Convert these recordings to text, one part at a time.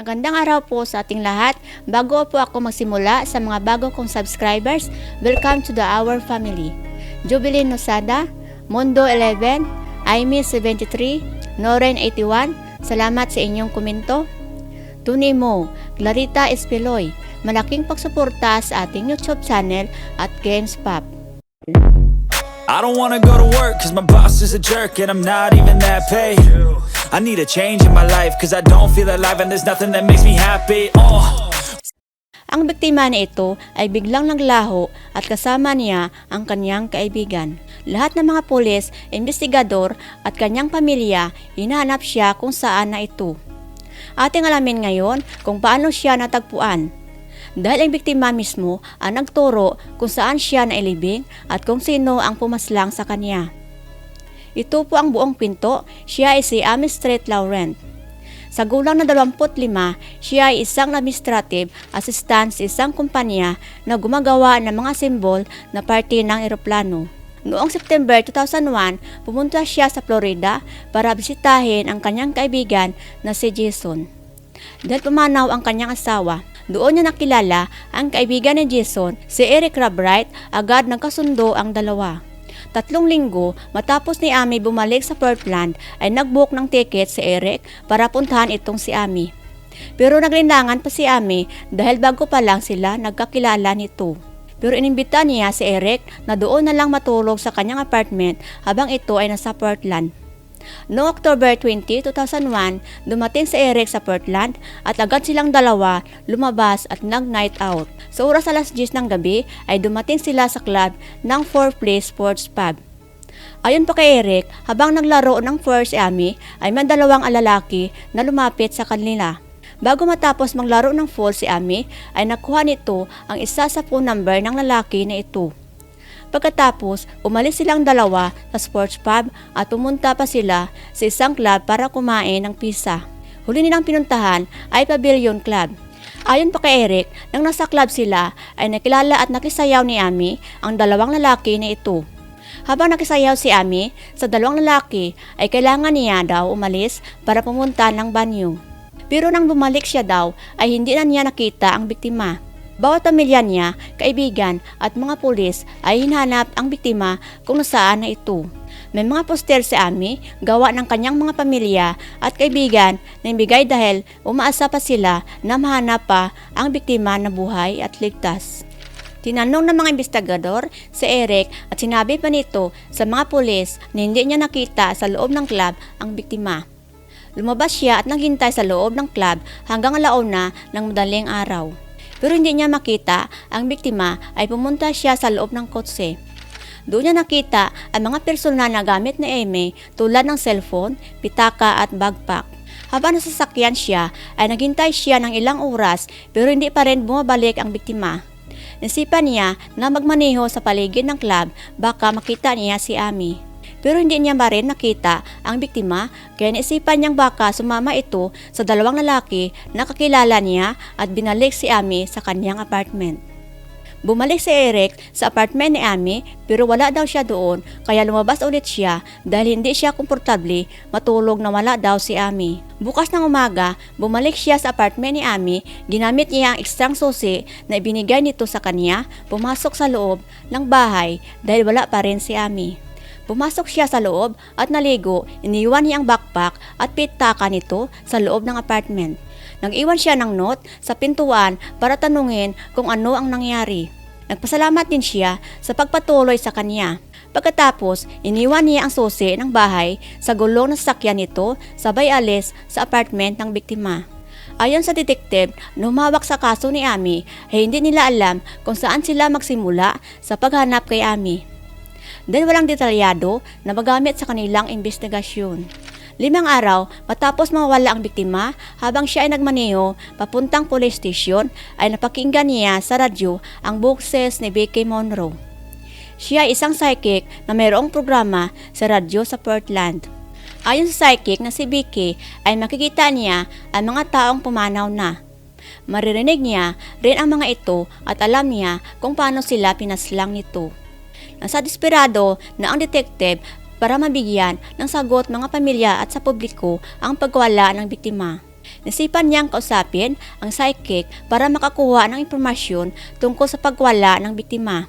Magandang araw po sa ating lahat. Bago po ako magsimula sa mga bago kong subscribers, welcome to the Our Family. Jubilin Nosada, Mondo 11, Aimee 73, Noren 81, salamat sa inyong komento. Tuni Mo, Clarita Espiloy, malaking pagsuporta sa ating YouTube channel at Games Pop. I don't wanna go to work cause my boss is a jerk and I'm not even that paid. I need a change in my life cause I don't feel alive and there's nothing that makes me happy. Oh. Ang biktima na ito ay biglang naglaho at kasama niya ang kanyang kaibigan. Lahat ng mga pulis, investigador at kanyang pamilya, hinahanap siya kung saan na ito. Ating alamin ngayon kung paano siya natagpuan. Dahil ang biktima mismo ang nagturo kung saan siya nailibing at kung sino ang pumaslang sa kanya. Ito po ang buong pinto, siya ay si Amy Street Laurent. Sa gulang na 25, siya ay isang administrative assistant sa isang kumpanya na gumagawa ng mga simbol na parte ng eroplano. Noong September 2001, pumunta siya sa Florida para bisitahin ang kanyang kaibigan na si Jason. Dahil pumanaw ang kanyang asawa, doon niya nakilala ang kaibigan ni Jason, si Eric Rabright, agad nagkasundo ang dalawa. Tatlong linggo matapos ni Ami bumalik sa Portland ay nagbook ng ticket si Eric para puntahan itong si Ami. Pero naglinlangan pa si Ami dahil bago pa lang sila nagkakilala nito. Pero inimbita niya si Eric na doon na lang matulog sa kanyang apartment habang ito ay nasa Portland. Noong October 20, 2001, dumating si Eric sa Portland at agad silang dalawa lumabas at nag-night out. Sa oras alas 10 ng gabi ay dumating sila sa club ng Four Place Sports Pub. Ayon pa kay Eric, habang naglaro ng first Amy ay may dalawang alalaki na lumapit sa kanila. Bago matapos maglaro ng full si Amy ay nakuha nito ang isa sa phone number ng lalaki na ito. Pagkatapos, umalis silang dalawa sa sports pub at pumunta pa sila sa isang club para kumain ng pizza. Huli nilang pinuntahan ay Pavilion Club. Ayon pa kay Eric, nang nasa club sila ay nakilala at nakisayaw ni Ami ang dalawang lalaki na ito. Habang nakisayaw si Ami sa dalawang lalaki ay kailangan niya daw umalis para pumunta ng banyo. Pero nang bumalik siya daw ay hindi na niya nakita ang biktima. Bawat pamilya niya, kaibigan at mga pulis ay hinahanap ang biktima kung nasaan na ito. May mga poster si Ami, gawa ng kanyang mga pamilya at kaibigan na ibigay dahil umaasa pa sila na mahanap pa ang biktima na buhay at ligtas. Tinanong ng mga investigador si Eric at sinabi pa nito sa mga pulis na hindi niya nakita sa loob ng club ang biktima. Lumabas siya at naghintay sa loob ng club hanggang alauna ng madaling araw. Pero hindi niya makita ang biktima ay pumunta siya sa loob ng kotse. Doon niya nakita ang mga personal na gamit ni Amy tulad ng cellphone, pitaka at backpack. Habang nasasakyan siya ay naghintay siya ng ilang oras pero hindi pa rin bumabalik ang biktima. Nasipan niya na magmaneho sa paligid ng club baka makita niya si Amy. Pero hindi niya pa rin nakita ang biktima kaya naisipan niyang baka sumama ito sa dalawang lalaki na kakilala niya at binalik si Amy sa kanyang apartment. Bumalik si Eric sa apartment ni Amy pero wala daw siya doon kaya lumabas ulit siya dahil hindi siya komportable matulog na wala daw si Amy. Bukas ng umaga, bumalik siya sa apartment ni Amy, ginamit niya ang ekstrang susi na ibinigay nito sa kanya, pumasok sa loob ng bahay dahil wala pa rin si Amy. Pumasok siya sa loob at naligo, iniwan niya ang backpack at pitaka nito sa loob ng apartment. Nag-iwan siya ng note sa pintuan para tanungin kung ano ang nangyari. Nagpasalamat din siya sa pagpatuloy sa kanya. Pagkatapos, iniwan niya ang susi ng bahay sa gulong ng sasakyan nito sabay alis sa apartment ng biktima. Ayon sa detective na humawak sa kaso ni Amy ay hindi nila alam kung saan sila magsimula sa paghanap kay Amy. Dahil walang detalyado na magamit sa kanilang investigasyon. Limang araw matapos mawala ang biktima habang siya ay nagmaneho papuntang police station ay napakinggan niya sa radyo ang boses ni Vicky Monroe. Siya ay isang psychic na mayroong programa sa radyo sa Portland. Ayon sa psychic na si Vicky ay makikita niya ang mga taong pumanaw na. Maririnig niya rin ang mga ito at alam niya kung paano sila pinaslang nito. Nasa desperado na ang detective para mabigyan ng sagot mga pamilya at sa publiko ang pagwala ng biktima. Nasipan niyang kausapin ang psychic para makakuha ng impormasyon tungkol sa pagwala ng biktima.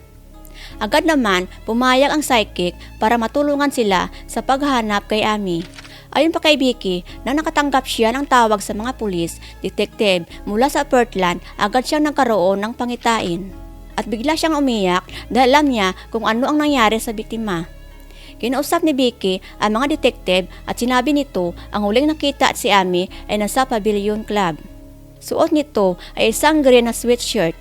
Agad naman, pumayag ang psychic para matulungan sila sa paghahanap kay Amy. Ayon pa kay Vicky, na nakatanggap siya ng tawag sa mga pulis, detective mula sa Portland, agad siyang nagkaroon ng pangitain. At bigla siyang umiyak dahil alam niya kung ano ang nangyari sa biktima. Kinausap ni Vicky ang mga detective at sinabi nito ang huling nakita at si Amy ay nasa Pavilion Club. Suot nito ay isang green na sweatshirt.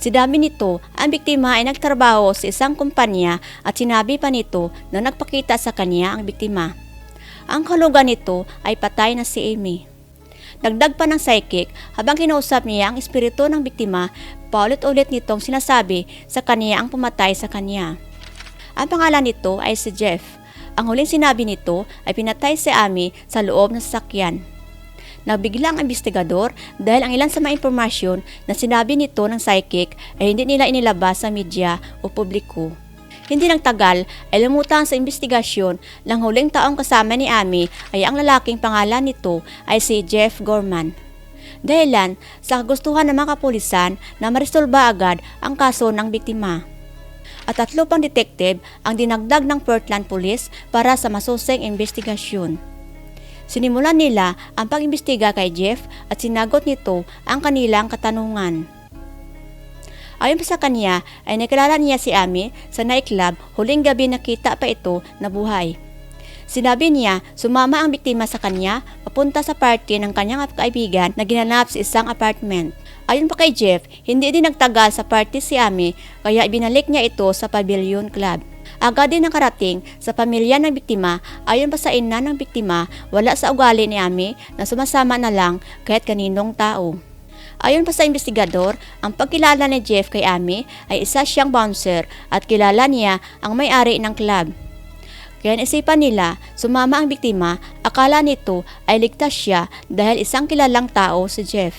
Sinabi nito ang biktima ay nagtrabaho sa isang kumpanya at sinabi pa nito na nagpakita sa kanya ang biktima. Ang kahulugan nito ay patay na si Amy. Dagdag pa ng psychic habang kinausap niya ang espiritu ng biktima, paulit-ulit nitong sinasabi sa kanya ang pumatay sa kanya. Ang pangalan nito ay si Jeff. Ang huling sinabi nito ay pinatay si Amy sa loob ng sasakyan. Nabigla ang investigador dahil ang ilan sa mga impormasyon na sinabi nito ng psychic ay hindi nila inilabas sa media o publiko. Hindi nang tagal ay lumutang sa investigasyon ng huling taong kasama ni Amy ay ang lalaking pangalan nito ay si Jeff Gorman. Dahilan sa kagustuhan ng mga kapulisan na marisolba agad ang kaso ng biktima at tatlo pang detective ang dinagdag ng Portland Police para sa masusing investigasyon. Sinimulan nila ang pag-imbestiga kay Jeff at sinagot nito ang kanilang katanungan. Ayon sa kanya ay nakilala niya si Amy sa nightclub huling gabi nakita pa ito na buhay. Sinabi niya sumama ang biktima sa kanya papunta sa party ng kanyang kaibigan na ginanap sa isang apartment. Ayon pa kay Jeff, hindi din nagtagal sa party si Amy kaya ibinalik niya ito sa Pavilion Club. Agad din nakarating sa pamilya ng biktima ayon pa sa ina ng biktima wala sa ugali ni Amy na sumasama na lang kahit kaninong tao. Ayon pa sa investigador, ang pagkilala ni Jeff kay Amy ay isa siyang bouncer at kilala niya ang may-ari ng club. Kaya naisipan nila, sumama ang biktima, akala nito ay ligtas siya dahil isang kilalang tao si Jeff.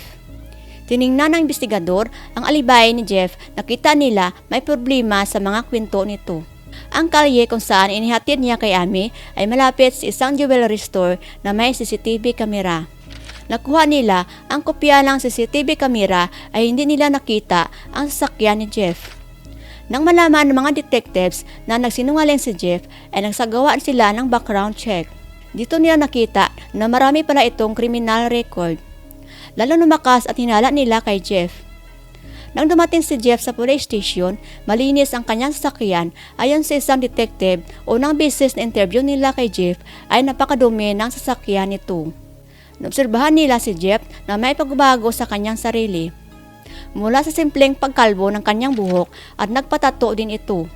Tiningnan ng investigador ang alibay ni Jeff, nakita nila may problema sa mga kwento nito. Ang kalye kung saan inihatid niya kay Amy ay malapit sa isang jewelry store na may CCTV kamera. Nakuha nila ang kopya ng CCTV kamera ay hindi nila nakita ang sasakyan ni Jeff. Nang malaman ng mga detectives na nagsinungaling si Jeff ay nagsagawa sila ng background check. Dito nila nakita na marami pala itong criminal record. Lalo lumakas at hinala nila kay Jeff. Nang dumating si Jeff sa police station, malinis ang kanyang sasakyan ayon sa isang detective unang beses na interview nila kay Jeff ay napakadumi ng sasakyan nito. Naobserbahan nila si Jeff na may pagbabago sa kanyang sarili. Mula sa simpleng pagkalbo ng kanyang buhok at nagpatato din ito.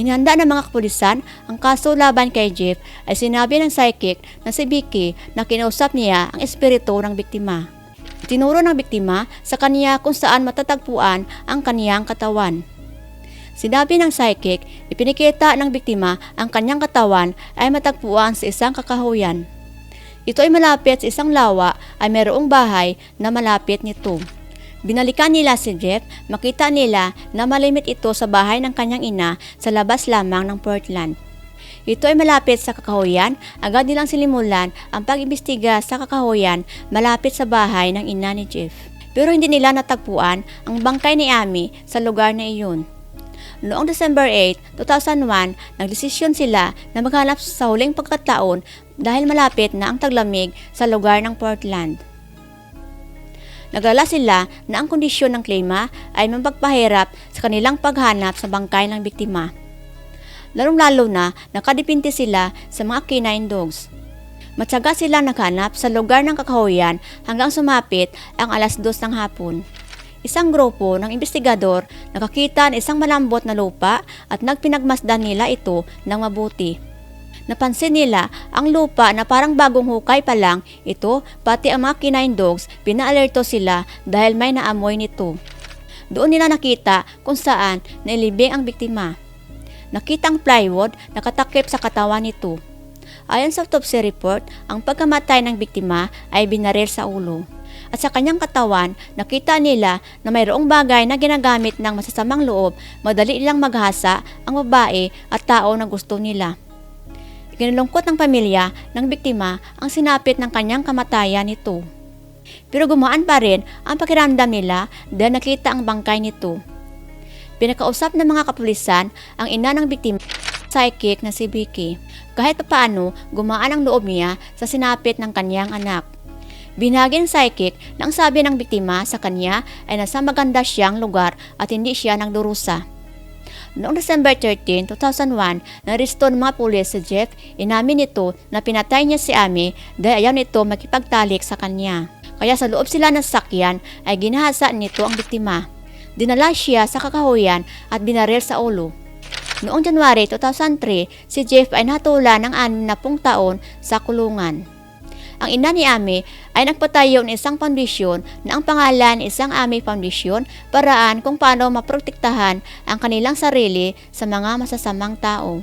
Inihanda ng mga kapulisan ang kaso laban kay Jeff ay sinabi ng psychic na si Vicky na kinausap niya ang espiritu ng biktima. Tinuro ng biktima sa kanya kung saan matatagpuan ang kaniyang katawan. Sinabi ng psychic, ipinikita ng biktima ang kanyang katawan ay matagpuan sa isang kakahuyan. Ito ay malapit sa isang lawa ay mayroong bahay na malapit nito. Binalikan nila si Jeff, makita nila na malimit ito sa bahay ng kanyang ina sa labas lamang ng Portland. Ito ay malapit sa kakahuyan, agad nilang silimulan ang pag-imbestiga sa kakahuyan malapit sa bahay ng ina ni Jeff. Pero hindi nila natagpuan ang bangkay ni Amy sa lugar na iyon. Noong December 8, 2001, nagdesisyon sila na maghanap sa huling pagkataon dahil malapit na ang taglamig sa lugar ng Portland. Naglala sila na ang kondisyon ng klima ay mapagpahirap sa kanilang paghanap sa bangkay ng biktima. Lalong-lalo na nakadipinte sila sa mga canine dogs. Matyaga sila naghanap sa lugar ng kakahuyan hanggang sumapit ang alas dos ng hapon. Isang grupo ng investigador nakakita ng isang malambot na lupa at nagpinagmasdan nila ito ng mabuti. Napansin nila ang lupa na parang bagong hukay pa lang, ito pati ang mga canine dogs pinaalerto sila dahil may naamoy nito. Doon nila nakita kung saan nailibing ang biktima. Nakita ang plywood nakatakip sa katawan nito. Ayon sa autopsy report, ang pagkamatay ng biktima ay binaril sa ulo. At sa kanyang katawan, nakita nila na mayroong bagay na ginagamit ng masasamang loob, madali lang maghasa ang babae at tao na gusto nila. Kinalungkot ng pamilya ng biktima ang sinapit ng kanyang kamatayan nito. Pero gumaan pa rin ang pakiramdam nila dahil nakita ang bangkay nito. Pinakausap ng mga kapulisan ang ina ng biktima, psychic na si Vicky. Kahit paano, gumaan ang loob niya sa sinapit ng kanyang anak. Binagin psychic na ang sabi ng biktima sa kanya ay nasa maganda siyang lugar at hindi siya nagdurusa. Noong December 13, 2001, naresto ng mga pulis si Jeff, inamin nito na pinatay niya si Amy dahil ayaw nito makipagtalik sa kanya. Kaya sa loob sila ng sakyan ay ginahasa nito ang biktima. Dinala siya sa kakahuyan at binaril sa ulo. Noong January 2003, si Jeff ay natula ng 60 taon sa kulungan. Ang ina ni Amy ay nagpatayo ng isang foundation na ang pangalan isang Amy Foundation paraan kung paano maprotektahan ang kanilang sarili sa mga masasamang tao.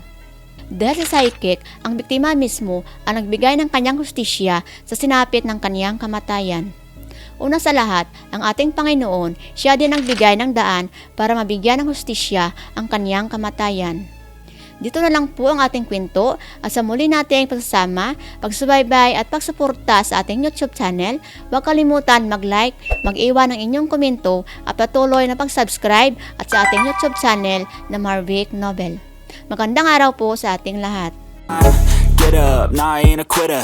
Dahil sa psychic, ang biktima mismo ang nagbigay ng kanyang hustisya sa sinapit ng kanyang kamatayan. Una sa lahat, ang ating Panginoon, siya din nagbigay ng daan para mabigyan ng hustisya ang kanyang kamatayan. Dito na lang po ang ating kwento at sa muli nating pagsasama, pagsubaybay at pagsuporta sa ating YouTube channel, huwag kalimutan mag-like, mag-iwan ng inyong komento at patuloy na pag-subscribe at sa ating YouTube channel na Marvic Novel. Magandang araw po sa ating lahat. Get up, nah, I ain't a quitter.